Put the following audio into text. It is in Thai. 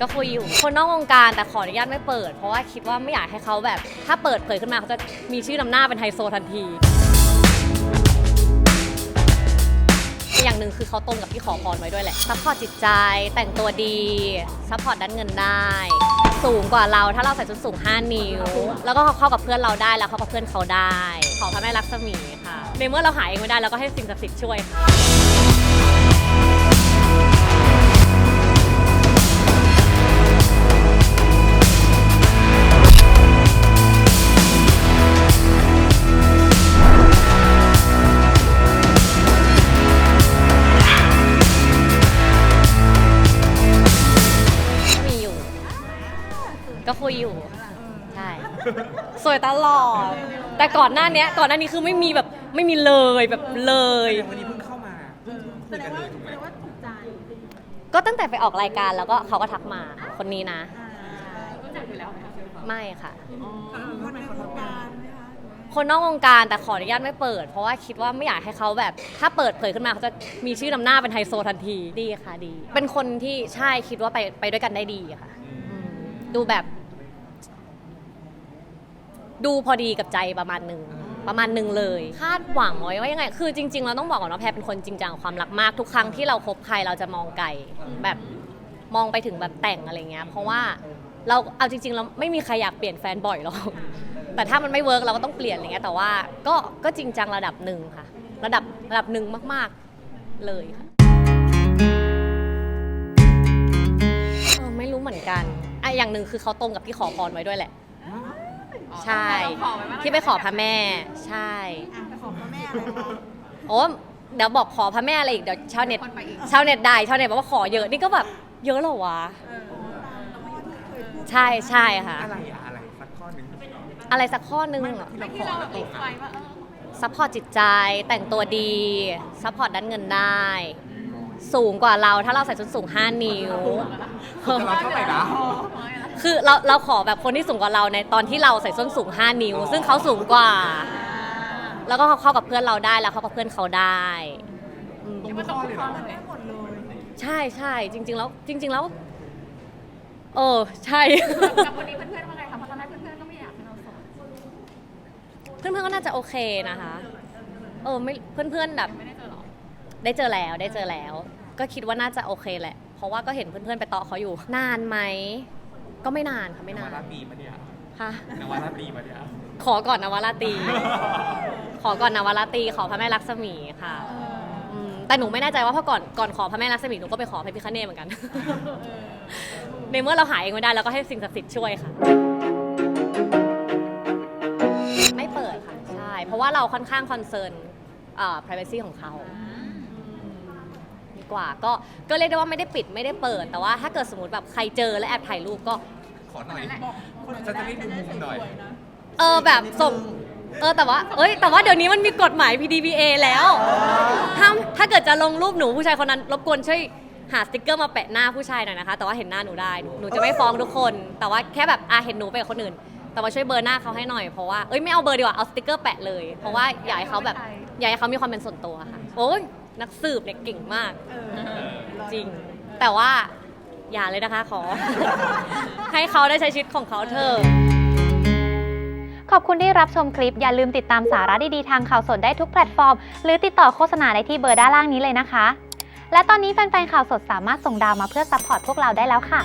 ก็คุยอยู่ คนนอกวงการแต่ขออนุญาตไม่เปิด เพราะว่าคิดว่าไม่อยากให้เขาแบบ ถ้าเปิดเผยขึ้นมาเขาจะมีชื่อนำหน้าเป็นไฮโซทันที อย่างหนึ่งคือเขาตรงกับที่ขอพรไว้ด้วยแหละซัพพอร์ตจิตใจแต่งตัวดีซัพพอร์ตด้านเงินได้ สูงกว่าเราถ้าเราใส่ส้นสูง 5 นิ้ว แล้วก็เข้ากับเพื่อนเราได้แล้วเข้ากับเพื่อนเขาได้ ขอพระแม่ลักษมีค่ะในเมื่อเราหาเองไม่ได้เราก็ให้สิ่งศักดิ์สิทธิ์ช่วยค่ะ ก็คุยอยู่ ใช่สวยตลอด แต่ก่อนหน้าเนี้ยก่อนหน้านี้คือไม่มีแบบไม่มีเลยแบบเลยวันนี้เพิ่งเข้ามาเพิ่งคุยกันเลยถูกไหมก็ตั้งแต่ไปออกรายการแล้วก็เขาก็ทักมาคนนี้นะ ไม่ค่ะ คนในวงการไหมคะคนนอกวงการแต่ขออนุญาตไม่เปิด เพราะว่าคิดว่าไม่อยากให้เขาแบบ ถ้าเปิดเผยขึ้นมาเขาจะมีชื่อนำหน้าเป็นไฮโซทันทีดีค่ะดี เป็นคนที่ใช่คิดว่าไปไปด้วยกันได้ดีค่ะอืมดูแบบ ดูพอดีกับใจประมาณหนึ่งประมาณหนึ่งเลย คาดหวังไว้ว่ายังไง คือจริง ๆ เราต้องบอกก่อนว่าแพรเป็นคนจริงจังกับความรักมากทุกครั้งที่เราคบใครเราจะมองไกลแบบมองไปถึงแบบแต่งอะไรเงี้ยเพราะว่าเราเอาจริงๆเราไม่มีใครอยากเปลี่ยนแฟนบ่อยหรอกแต่ถ้ามันไม่เวิร์กเราก็ต้องเปลี่ยนอะไรเงี้ยแต่ว่าก็ก็จริงจังระดับหนึ่งค่ะ ระดับระดับหนึ่งมากๆเลยค่ะเออไม่รู้เหมือนกันอะอย่างหนึ่งคือเขาตรงกับที่ขอพรไว้ด้วยแหละ ใช่ที่ไปขอพระแม่ ใช่ อะไปขอพระแม่อะไรคะโอ้เดี๋ยวบอกขอพระแม่อะไรอีกเดี๋ยวชาวเน็ตชาวเน็ตได้ชาวเน็ตบอกว่าขอเยอะนี่ก็แบบเยอะเหรอวะ ใช่ใช่ค่ะ อะไรอะอะไรสักข้อหนึ่งอะไรสักข้อนึงอะที่เราขอแล้วตรงอะซัพพอร์ตจิตใจแต่งตัวดีซัพพอร์ตด้านเงินได้ สูงกว่าเราถ้าเราใส่ส้นสูง 5 นิ้ว แต่เราเท่าไหร่นะ คือเราเราขอแบบคนที่สูงกว่าเราในตอนที่เราใส่ส้นสูง 5 นิ้ว ซึ่งเขาสูงกว่า แล้วก็เข้ากับเพื่อนเราได้แล้วเข้ากับเพื่อนเขาได้อืมตรงทุกข้อเลยเหรอได้หมดเลยใช่ใช่จริง ๆ แล้วจริง ๆ แล้วเออใช่ กับวันนี้เพื่อนๆว่าไงคะเพราะตอนแรกเพื่อนๆก็ไม่อยากให้เราโสดเพื่อนๆก็น่าจะโอเคนะคะ เออไม่เพื่อนๆแบบ ไม่ได้เจอหรอได้เจอแล้วได้เจอแล้ว ก็คิดว่าน่าจะโอเคแหละ เพราะว่าก็เห็นเพื่อนๆไปเตาะเขาอยู่ นานไหม ก็ไม่นานค่ะไม่นนาวานราตรีมาเนี่ยค่ะ นวาราตรีมาเนี่ย ขอก่อนนวราตรี ขอก่อนนวราตรีขอพระแม่ลักษมีค่ะมแต่หนูไม่แน่ใจว่าเพราะก่อนก่อนขอพระแม่ลักษมีหนูก็ไปขอพระพิฆเนศเหมือนกัน ในเมื่อเราหาเองไม่ได้เราก็ให้สิ่งศักดิ์สิทธิ์ช่วยค่ะ ไม่เปิดค่ะ ใช่ เพราะว่าเราค่อนข้างคอนเซิร์นเอ่อ privacy ของเขาดี กว่า ก็ก็เรียกได้ว่าไม่ได้ปิดไม่ได้เปิด แต่ว่าถ้าเกิดสมมติแบบใครเจอและแอบถ่ายรูปก็ขอหน่อยฉันจะได้ดูมุมหน่อย เออแบบส่งเออแต่ว่าเอ้ยแต่ว่าเดี๋ยวนี้มันมีกฎหมาย PDPA แล้วห้ามถ้าเกิดจะลงรูปหนูผู้ชายคนนั้นรบกวนช่วยหาสติกเกอร์มาแปะหน้าผู้ชายหน่อยนะคะ แต่ว่าเห็นหน้าหนูได้หนูหนูจะไม่ฟ้องทุกคน แต่ว่าแค่แบบอาเห็นหนูไปกับคนอื่น แต่ว่าช่วยเบอร์หน้าเขาให้หน่อยเพราะว่าเอ้ยไม่เอาเบอร์ดีกว่าเอาสติกเกอร์แปะเลย เพราะว่าอยากให้เขาแบบอยากให้เขามีความเป็นส่วนตัวค่ะโอ้ย นักสืบเนี่ยเก่งมากจริง แต่ว่าอย่าเลยนะคะขอ ให้เขาได้ใช้ชีวิตของเขาเถอะขอบคุณที่รับชมคลิป อย่าลืมติดตามสาระดีๆทางข่าวสดได้ทุกแพลตฟอร์ม หรือติดต่อโฆษณาได้ที่เบอร์ด้านล่างนี้เลยนะคะ และตอนนี้แฟนๆข่าวสดสามารถส่งดาวมาเพื่อซัพพอร์ตพวกเราได้แล้วค่ะ